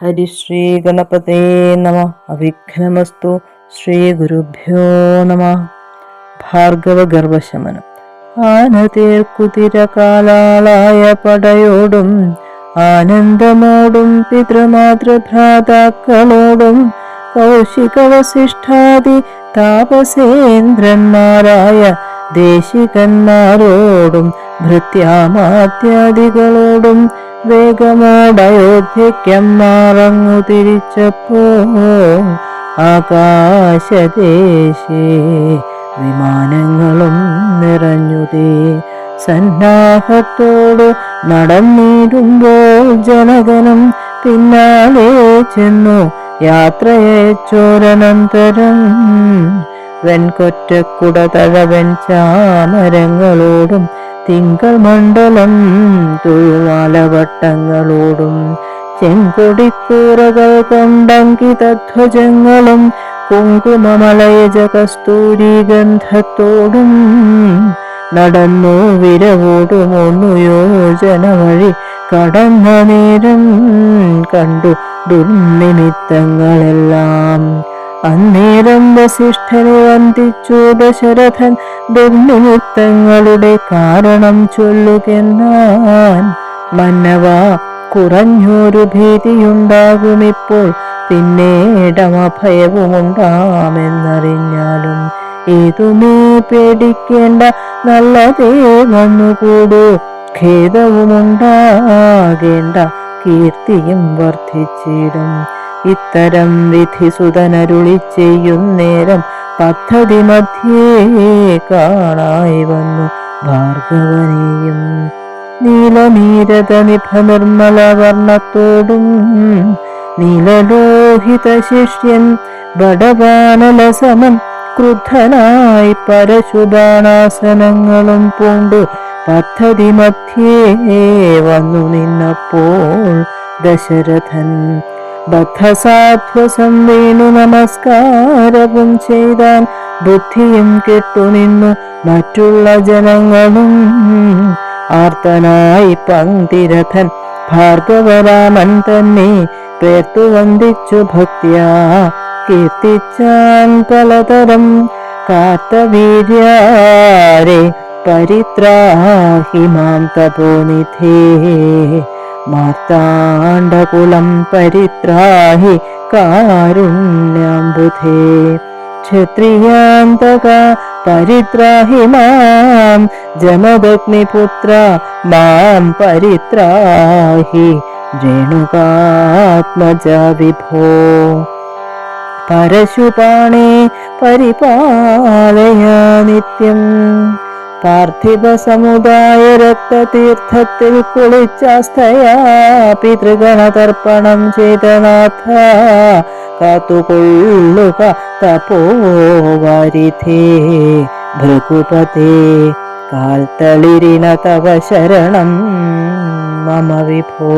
ഹരിശ്രീ ഗണപതേ നമ അവിഘ്നമസ്തു ശ്രീ ഗുരുഭ്യോ നമ ഭാർഗവ ഗർഭശമനം ആനതീർക്കുതിര കാലാളായ പടയോടും ആനന്ദമോടും പിതൃമാതൃഭ്രാതാക്കളോടും കൗശികവസിഷ്ഠാദി താപസേന്ദ്രന്മാരായ ദേശികന്മാരോടും ഭൃത്യാമാത്യാദികളോടും വേഗമോടയോധ്യയ്ക്കമ്മാറങ്ങു തിരിച്ചപ്പോ ആകാശദേശേ വിമാനങ്ങളും നിറഞ്ഞുതേ സന്നാഹത്തോട് നടന്നിടുമ്പോൾ ജനകനും പിന്നാലെ ചെന്നു. യാത്രയച്ചോരനന്തരം വെൺകൊറ്റക്കുട തഴവൻ ചാമരങ്ങളോടും തിങ്കൾ മണ്ഡലം തുഴുവാലവട്ടങ്ങളോടും ചെങ്കൊടിക്കൂറകൾ കൊണ്ടങ്കിതധ്വജങ്ങളും കുങ്കുമമലയജ കസ്തൂരി ഗന്ധത്തോടും നടന്നു വിരവോടും ഒന്നു യോജന വഴി കടന്ന നേരം കണ്ടു ദുർനിമിത്തങ്ങളെല്ലാം. അന്നേരം വസിഷ്ഠനെ വന്ദിച്ചു ദശരഥൻ ദുർനിമിത്തങ്ങളുടെ കാരണം ചൊല്ലുകെന്നാൻ മന്നവ കുറഞ്ഞൊരു ഭീതിയുണ്ടാകുമിപ്പോൾ പിന്നീടമ ഭയവുമുണ്ടാമെന്നറിഞ്ഞാലും ഏതുമേ പേടിക്കേണ്ട നല്ലതേ വന്നുകൂടൂ. ഖേദവുമുണ്ടാകേണ്ട കീർത്തിയും വർദ്ധിച്ചിടും. ഇത്തരം വിധി സുതനരുളി ചെയ്യുന്നേരം പദ്ധതി മധ്യേ കാണായി വന്നു. ഭാർഗവനെയും നീലനീരത നിഭ നിർമ്മല വർണത്തോടും നീലലോഹിത ശിഷ്യൻ ബടവാനലസമം ക്രുദ്ധനായി പരശുബാണാസനങ്ങളും പൂണ്ടു. പദ്ധതി മധ്യേ വന്നു നിന്നപ്പോൾ ദശരഥൻ ബദ്ധസാധ്വസം വീണു നമസ്കാരവും ചെയ്താൽ ബുദ്ധിയും കെട്ടുനിന്നു മറ്റുള്ള ജനങ്ങളും. ആർത്തനായി പങ്തിരഥൻ ഭാർഗവരാമൻ തന്നെ പേർത്തു വന്ദിച്ചു ഭക്തിയ. കീർത്തിച്ചാൻ പലതരം കാത്തവീര്യാരെ പരിത്രാഹി മാർത്താണ്ഡകുലം പരിത്രാഹി കാരുണ്യാംബുധേ. ക്ഷത്രിയാന്തക പരിത്രാഹി മാം ജമദഗ്നിപുത്ര മാം പരിത്രാഹി രേണുകാത്മജ വിഭോ പരശുപാണേ പരിപാലയ നിത്യം. പാർത്ഥിവ സമുദായ രക്തതീർത്ഥത്തിൽ കുളിച്ചാസ്ഥയാ പിതൃഗണതർപ്പണം ചെയ്തനാഥ കാത്തുകൊള്ളുക തപോവാരിധേ ഭൃഗുപതേ കാൽത്തളിരിന തവ ശരണം മമ വിഭോ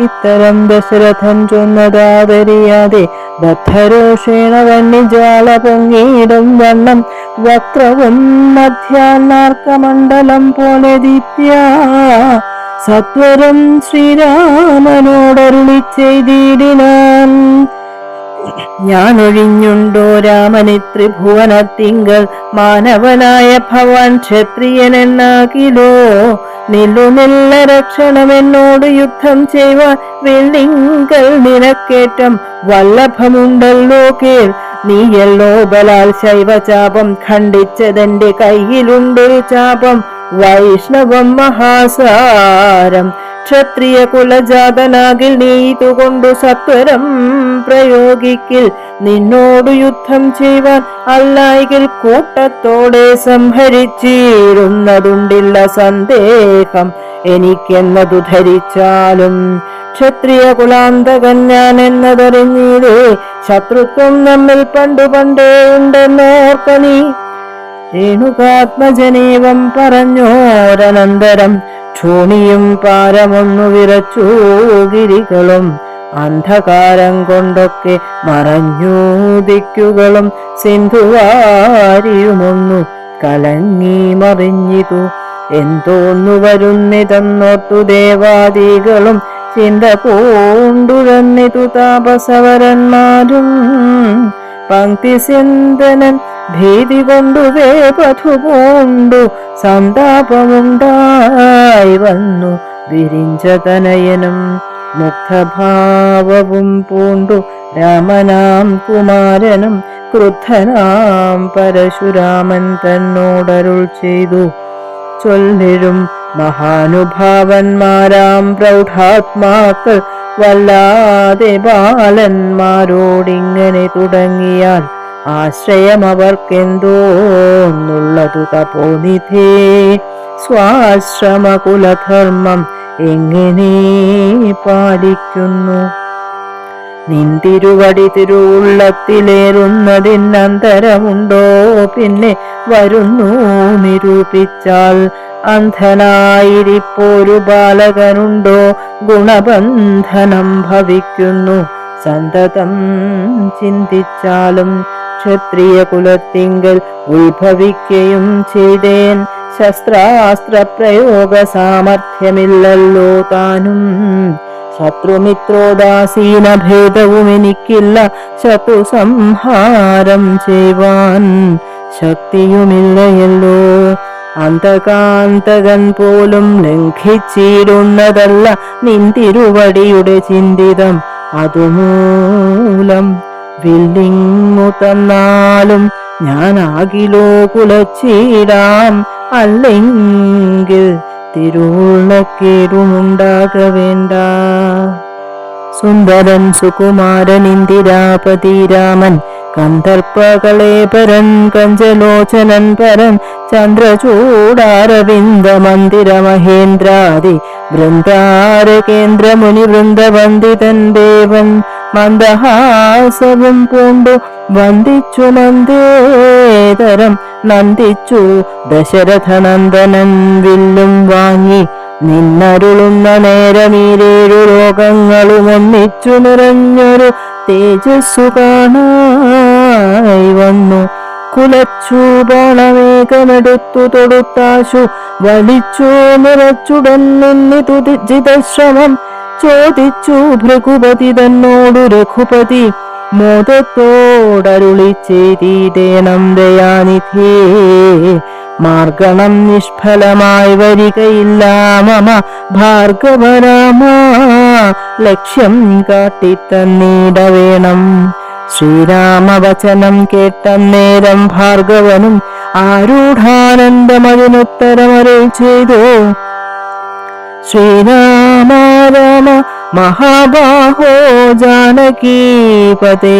ഇത്തരം ദശരഥൻ ചൊന്നതാതരിയാതെ ബദ്ധരോഷേണ വന്യജാല പൊങ്ങിയിടും വണ്ണം. വക്രവും മധ്യാന്നാർക്കമണ്ഡലം പോലെ ദീപ്യ സത്വരം ശ്രീരാമനോടരുളി ചെയ്തിടിനാൻ. ഞാൻ ഒഴിഞ്ഞുണ്ടോ രാമനെ ത്രിഭുവന തിങ്കൾ മാനവനായ ഭവാൻ ക്ഷത്രിയനെന്നാകിലോ? നില്ലു രക്ഷണം എന്നോട് യുദ്ധം ചെയ്യുവാൻ വെള്ളിങ്കൽ നിനക്കേറ്റം വല്ലഭമുണ്ടല്ലോ കേൾ. നീയല്ലോ ബലാൽ ശൈവചാപം ഖണ്ഡിച്ചതെന്റെ കയ്യിലുണ്ടൊരു ചാപം. വൈഷ്ണവം മഹാസാരം. ക്ഷത്രിയ കുലജാതനാകിൽ നീ ഇതുകൊണ്ടു സത്വരം പ്രയോഗിക്കിൽ നിന്നോട് യുദ്ധം ചെയ്യുവാൻ അല്ലായെങ്കിൽ കൂട്ടത്തോടെ സംഹരിച്ചിരുന്നതുണ്ടില്ല സന്ദേഹം. എനിക്കെന്നതു ധരിച്ചാലും ക്ഷത്രിയ കുലാന്തകൻ ഞാൻ എന്നതറിഞ്ഞീരേ ശത്രുത്വം നമ്മിൽ പണ്ടു പണ്ടേ ഉണ്ടെന്നോർക്ക നീ. രേണുകാത്മജനേവം പറഞ്ഞോരനന്തരം ക്ഷോണിയും പാരമൊന്നു വിറച്ചു ഗിരികളും അന്ധകാരം കൊണ്ടൊക്കെ മറഞ്ഞു ദിക്കുകളും സിന്ധുവാരിയുമൊന്നു കലങ്ങി മറിഞ്ഞിതു. എന്തോന്നു വരുന്നിതെന്നോർത്തു ദേവാദികളും ചിന്ത പൂണ്ടുഴന്നിതു താപസവരന്മാരും. പങ്ക്തിസിന്തനൻ ഭീതി കൊണ്ടു വേപഥു പൂണ്ടു സന്താപമുണ്ടായി വന്നു വിരിഞ്ചതനയനും. മുഗ്ധഭാവവും പൂണ്ടു. രാമനാം കുമാരനും ക്രുദ്ധനാം. പരശുരാമൻ തന്നോടരുൾ ചെയ്തു. ചൊല്ലിരും മഹാനുഭാവന്മാരാം. പ്രൗഢാത്മാക്കൾ വല്ലാതെ ബാലന്മാരോടിങ്ങനെ തുടങ്ങിയാൽ ആശ്രയം അവർക്കെന്തോന്നുള്ളതു തപോനിധേ സ്വാശ്രമകുലധർമ്മം എങ്ങനെ പാലിക്കുന്നു? നിന്തിരുവടി തിരുവുള്ളത്തിലേറുന്നതിനന്തരമുണ്ടോ? പിന്നെ വരുന്നു നിരൂപിച്ചാൽ അന്ധനായിരിപ്പോരു ബാലകനുണ്ടോ? ഗുണബന്ധനം ഭവിക്കുന്നു. സന്തതം ചിന്തിച്ചാലും ക്ഷത്രിയ കുലത്തിങ്കൽ ഉത്ഭവിക്കുകയും ചെയ്തേൻ. ശസ്ത്രാസ്ത്ര പ്രയോഗ സാമർഥ്യമില്ലല്ലോ താനും. ശത്രുമിത്രോദാസീന ഭേദവും എനിക്കില്ല. ശത്രു സംഹാരം ചെയ്യുവാൻ ശക്തിയുമില്ലയല്ലോ. അന്തകാന്തകൻ പോലും ലംഘിച്ചിടുന്നതല്ല നിന്തിരുവടിയുടെ ചിന്തിതം. അതുമൂലം വില്ലിങ്ങു തന്നാലും ഞാൻ ആകിലോ കുളച്ചിടാം അല്ലെങ്കിൽ തിരുവുള്ളക്കേടുമുണ്ടാക വേണ്ട സുന്ദരൻ സുകുമാരൻ ഇന്ദിരാപതി രാമൻ കന്ദർപ്പകളേപരൻ കഞ്ചലോചനൻ പരൻ ചന്ദ്രചൂടാരവിന്ദ മന്ദിര മഹേന്ദ്രാദി വൃന്ദാര കേന്ദ്ര മുനി വൃന്ദവന്ദിതൻ ദേവൻ മന്ദഹാസവും പൂണ്ടു വന്ദിച്ചു നന്ദേതരം നന്ദിച്ചു ദശരഥ നന്ദനൻ വില്ലും വാങ്ങി നിന്നരുളുന്ന നേരമീരേഴു ലോകങ്ങളും ഒന്നിച്ചു നിറഞ്ഞൊരു തേജസ്സു കാണായി വന്നു. കുലച്ചു ബാണമേകമെടുത്തു തൊടുത്താശു വലിച്ചു നിറച്ചുടൻ നിന്നി തുതിജിതശ്രമം ചോദിച്ചു ഭൃഗുപതി തന്നോടു രഘുപതി മോദത്തോടരുളി ചെയ്തീടേണം ദയാനിധേ. മാർഗണം നിഷ്ഫലമായി വരികയില്ല മമ ഭാർഗവരാമ ലക്ഷ്യം കാട്ടിത്തന്നീട വേണം ശ്രീരാമവചനം കേട്ട നേരം ഭാർഗവനും ആരൂഢാനന്ദമതിനുത്തരമറി ചെയ്തു. ശ്രീരാമ രാമ മഹാബാഹോ ജാനകീപതേ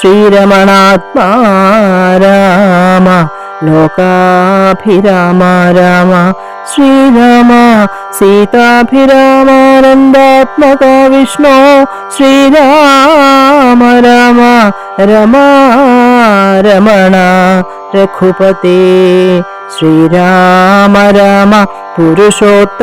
ശ്രീരമണാത്മാ രാമ ലോകാഭിരാമ രാമ ശ്രീരാമ സീതാഭിരാമാനന്ദാത്മക വിഷ്ണു ശ്രീരാമ രാമ രമ രമണ രഘുപതി ശ്രീരാമ രാമ പുരുഷോത്തമാദയാനിധി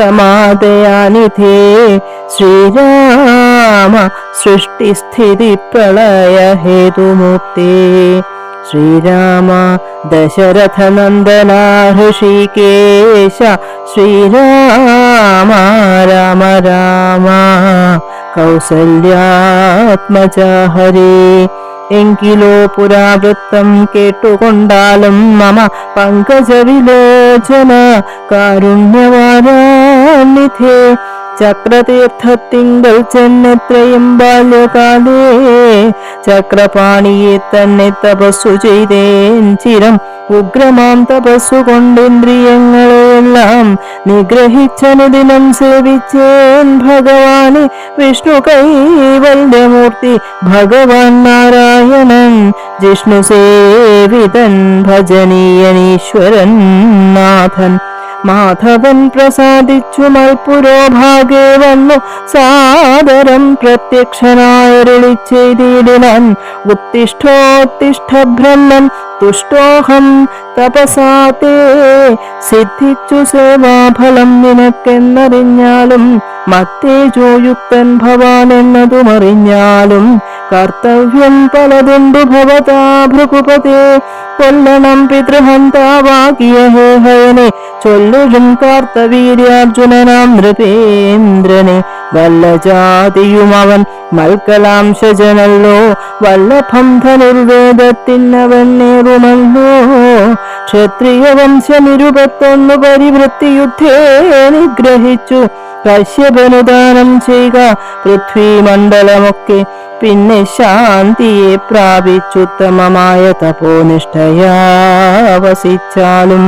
ശ്രീരാമ സൃഷ്ടിസ്ഥിതി പ്രളയ ഹേതുമൂർത്തേ. ശ്രീരാമ ദശരഥ നന്ദന ഹൃഷികേശ ശ്രീരാമ രാമ രാമ കൗസല്യാത്മജ ഹരേ എങ്കിലോ പുരാവൃത്തം കേട്ടുകൊണ്ടാലും മമ പങ്കജവിലോചന കാരുണ്യവാരാനിധേ ചക്രതീർത്ഥത്തിങ്കൽ ചെന്നെത്രയും ബാല്യകാലേ ചക്രപാണിയെ തന്നെ തപസ്സു ചെയ്തേൻ ചിരം ഉഗ്രമാം തപസ്സു കൊണ്ടിന്ദ്രിയങ്ങളെയെല്ലാം നിഗ്രഹിച്ചനുദിനം സേവിച്ചേൻ ഭഗവാനെ വിഷ്ണു കൈവല്യമൂർത്തി ഭഗവാൻ നാരായണൻ ജിഷ്ണു സേവിതൻ ഭജനീയനീശ്വരൻ നാഥൻ. മാധവൻ പ്രസാദിച്ചു മൽപുരോഭാഗേ വന്നു. സാദരം പ്രത്യക്ഷനായരുളി ചെയ്തിടിനാൻ ഉത്തിഷ്ഠോത്തിഷ്ഠ ബ്രഹ്മൻ തുഷ്ടോഹം തപസാത്തേ സിദ്ധിച്ചു സേവാഫലം നിനക്കെന്നറിഞ്ഞാലും മത്തേജോയുക്തൻ ഭവാൻ എന്നതുമറിഞ്ഞാലും കർത്തവ്യം പലതുണ്ടു ഭവതാ ഭൃഗുപതേ കൊല്ലണം പിതൃഹന്താവാകിയ ഹേഹയനെ ചൊല്ലുഴും കാർത്തവീര്യാർജുനനാം നൃപേന്ദ്രനെ വല്ല ജാതിയും അവൻ മൽക്കലാംശജനല്ലോ വല്ലഭം ധനുർവേദത്തിനവൻ നേറുമല്ലോ ക്ഷത്രിയ പരിവൃത്തി യുദ്ധേ നിഗ്രഹിച്ചു. കശ്യപനുദാനം ചെയ്യുക പൃഥ്വിമണ്ഡലമൊക്കെ പിന്നെ ശാന്തിയെ പ്രാപിച്ചുത്തമമായ തപോനിഷ്ഠയാ വസിച്ചാലും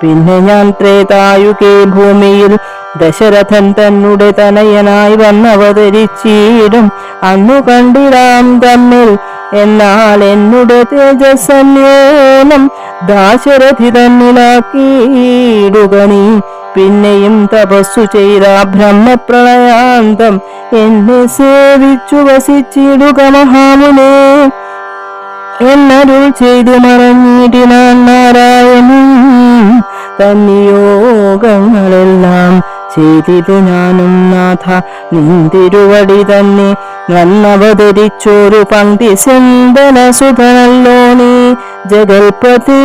പിന്നെ ഞാൻ ത്രേതായുകേ ഭൂമിയിൽ ദശരഥൻ തന്നുടെ തനയനായി വന്നവതരിച്ചിടും. അന്നു കണ്ടിടാം തമ്മിൽ എന്നാൽ എന്നുടെ തേജസ്സന്യോനം ദാശരഥി തന്നിലാക്കിയിടുക നീ. പിന്നെയും തപസ്സു ചെയ്ത ബ്രഹ്മപ്രളയാന്തം എന്നെ സേവിച്ചു വസിച്ചിടുക മഹാമുനെ. എന്നരുൾ ചെയ്തു മറഞ്ഞിടിനാൻ നാരായണൻ. തന്നിയോഗങ്ങളെല്ലാം ചെയ്തിതു ഞാനും നാഥ. നിന്തിരുവടി തന്നെ നന്നവതരിച്ചൊരു പങ്ക്തി സിന്ധനസുധനല്ലോ നീ ജഗൽപതേ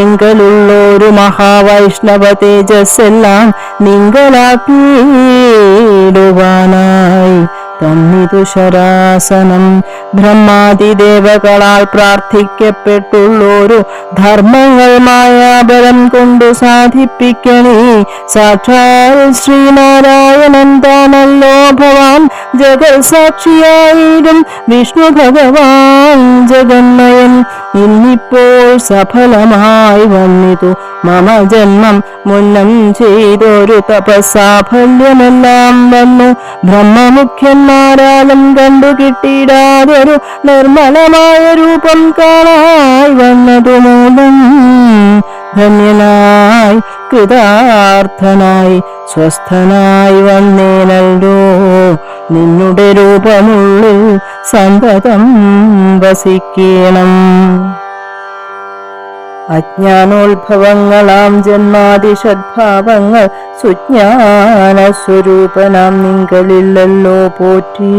എങ്കലുള്ളൊരു മഹാവൈഷ്ണവ തേജസ്സെല്ലാം നിങ്ങളാക്കിയിടുവാനായി. തന്നിതു ശരാസനം ബ്രഹ്മാതിദേവകളാൽ പ്രാർത്ഥിക്കപ്പെട്ടുള്ളൊരു ധർമ്മങ്ങൾ മായാബലം കൊണ്ടു സാധിപ്പിക്കണേ. സാക്ഷാൽ ശ്രീനാരായണൻ താനല്ലോ ഭവാൻ ജഗൽ സാക്ഷിയായിരും വിഷ്ണു ഭഗവാൻ ജഗന്മയൻ ഇന്നിപ്പോൾ സഫലമായി വന്നിതു. മമ ജന്മം മുന്നം ചെയ്തൊരു തപസാഫല്യമെല്ലാം വന്നു. ബ്രഹ്മമുഖ്യന്മാരാലും കണ്ടു കിട്ടിയിടാതൊരു നിർമ്മലമായ രൂപം കാണായി വന്നതു മൂലം ധന്യനായി കൃതാർത്ഥനായി സ്വസ്ഥനായി വന്നേനല്ലോ. നിന്നുടെ രൂപമുള്ളിൽ സന്തതം വസിക്കണം. അജ്ഞാനോത്ഭവങ്ങളാം ജന്മാതിഷദ്ഭാവങ്ങൾ സുജ്ഞാന സ്വരൂപനാം നിങ്ങളില്ലല്ലോ പോറ്റി.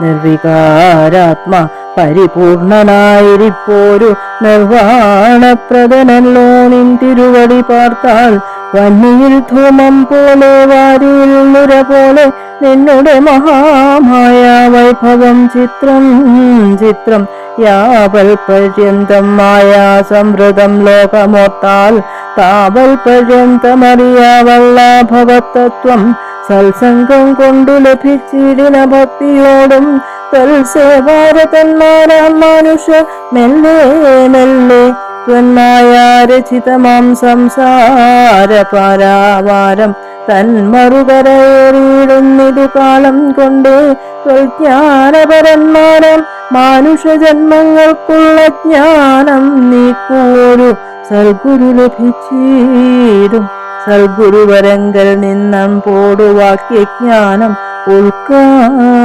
നിർവികാരാത്മ പരിപൂർണനായിരിപ്പോരു നിർവാണപ്രദനല്ലോ നിൻ തിരുവടി പാർത്താൽ. വന്നിയിൽ ധൂമം പോലെ വാരിയിൽ നുര പോലെ നിന്നുടെ മഹാമായ വൈഭവം ചിത്രം ചിത്രം യാവൽ പര്യന്തം മായാ സംവൃതം ലോകമോർത്താൽ താവൽ പര്യന്തമറിയാവല്ലാഭവത്തത്വം സത്സംഗം കൊണ്ടു ലഭിച്ചിടിന ഭക്തിയോടും തൽസേവാരതന്മാരാം മനുഷ്യ മെല്ലെ മെല്ലെ ത്വന്മായാരചിതമാം സംസാര പാരാവാരം തന്മറുകരയേറിയിടുന്നിതു കാലം കൊണ്ട് ജ്ഞാനപരന്മാരം മാനുഷജന്മങ്ങൾക്കുള്ള ജ്ഞാനം നീക്കൂരു സൽഗുരു ലഭിച്ചിടും സൽഗുരുവരങ്കൽ നിന്നം ഉൾക്കാം ഉൾക്കാമ്പിരുതിച്ചിടും.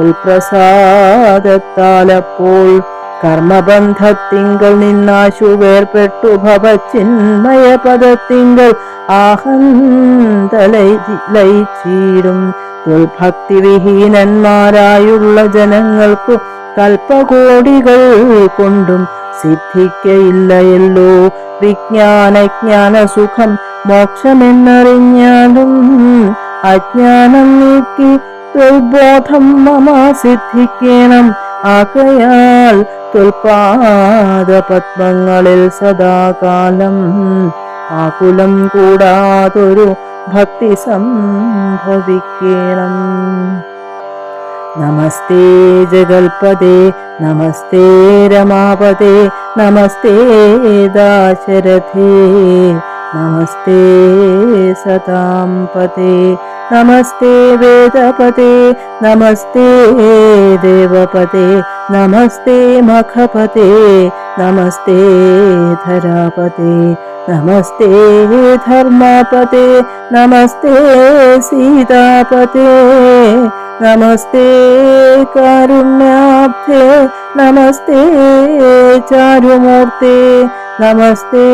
ഉൾപ്രസാദത്താലപ്പോൾ കർമ്മബന്ധത്തിങ്കൽ നിന്നാശു വേർപെട്ടു ഭവചിന്മയ പദത്തിങ്കൾ ആഹന്തീടും ദുർഭക്തിവിഹീനന്മാരായുള്ള ജനങ്ങൾക്കു കൽപ്പകോടികൾ കൊണ്ടും സിദ്ധിക്കയില്ലയല്ലോ. വിജ്ഞാനജ്ഞാന സുഖം മോക്ഷമെന്നറിഞ്ഞാലും അജ്ഞാനം നീക്കി ദുർബോധം മമ സിദ്ധിക്കണം. ആകയാൽ തുൽപാദ പത്മങ്ങളിൽ സദാകാലം. ആകുലം കൂടാതൊരു ഭക്തി സംഭവിക്കണം. നമസ്തേ ജഗൽപദേ നമസ്തേ രമാപദേ നമസ്തേ ദാശരഥേ നമസ്തേ സതാം പദേ നമസ്തേ വേദപതേ നമസ്തേ ദേവപതേ നമസ്തേ മഖപതേ നമസ്തേ ധരാപതേ നമസ്തേ ധർമ്മപദേ നമസ്തേ സീതാപദേ നമസ്തേ കാരുണ്യാബ്ധേ നമസ്തേ ചാരുമൂർത്തേ നമസ്തേ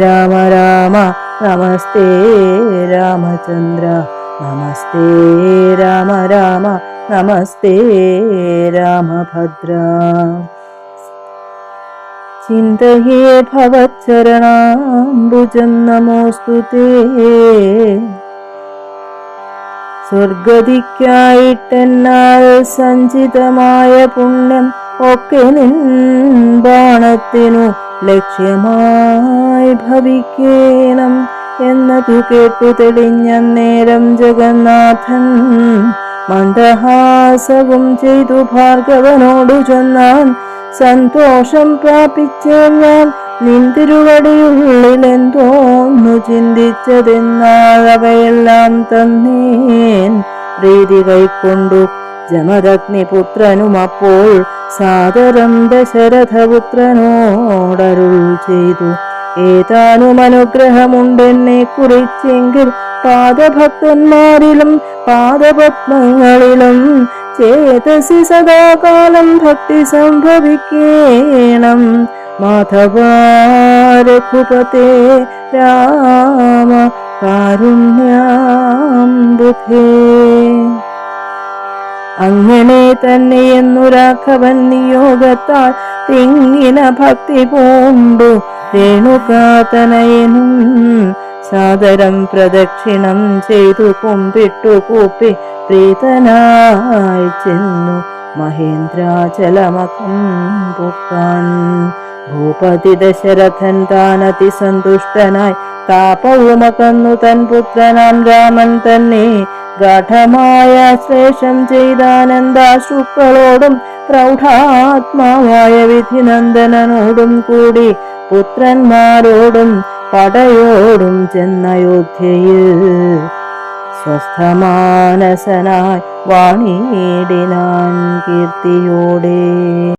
രാമ രാമ നമസ്തേ രാമചന്ദ്ര നമസ്തേ രാമ രാമ നമസ്തേ രാമഭദ്ര. ചിന്തയേ ഭവച്ചരണാംബുജം നമോസ്തു തേ സ്വർഗതിക്കായിട്ടെന്നാൽ സഞ്ചിതമായ പുണ്യം ഒക്കെ നിൻ ബാണത്തിനു ലക്ഷ്യമായി ഭവിക്കേണം എന്നതു കേട്ടു തെളിഞ്ഞ നേരം ജഗന്നാഥൻ മന്ദഹാസവും ചെയ്തു ഭാർഗവനോടു ചൊന്നാൻ സന്തോഷം പ്രാപിച്ചേ ഞാൻ നിന്തിരുവടിയുള്ളിലെന്തോന്നു ചിന്തിച്ചതെന്നാൽ അവയെല്ലാം തന്നേൻ പ്രീതി കൈക്കൊണ്ടു. ജമദഗ്നിപുത്രനും അപ്പോൾ സാദരം ദശരഥപുത്രനോടരുൾ ചെയ്തു. ഏതാനും അനുഗ്രഹമുണ്ടെന്നെ കുറിച്ചെങ്കിൽ പാദഭക്തന്മാരിലും പാദപത്മങ്ങളിലും ചേതസി സദാകാലം ഭക്തി സംഭവിക്കേണം. മാധവ രഘുപതേ രാമ കാരുണ്യാംബുധേ അങ്ങനെ തന്നെയെന്നു രാഘവൻ നിയോഗത്താൽ തിങ്ങിന ഭക്തി പൂണ്ടു. രേണുകാതനയനും സാദരം പ്രദക്ഷിണം ചെയ്തു കുമ്പിട്ടു കൂപ്പി പ്രീതനായി ചെന്നു. മഹേന്ദ്രാചലമകം പൊക്കാൻ ഭൂപതി ദശരഥൻ താൻ അതിസന്തുഷ്ടനായി താപവുമകന്നു തൻ പുത്രനാം രാമൻ തന്നെ. ഗാഠമായ ശ്രേഷം ചെയ്താനന്ദാശുക്കളോടും പ്രൗഢാത്മാവായ വിധിനന്ദനോടും കൂടി പുത്രന്മാരോടും പടയോടും ചെന്നയോധ്യയിൽ സ്വസ്ഥമാനസനായി വാണിയിടിനാൻ കീർത്തിയോടെ.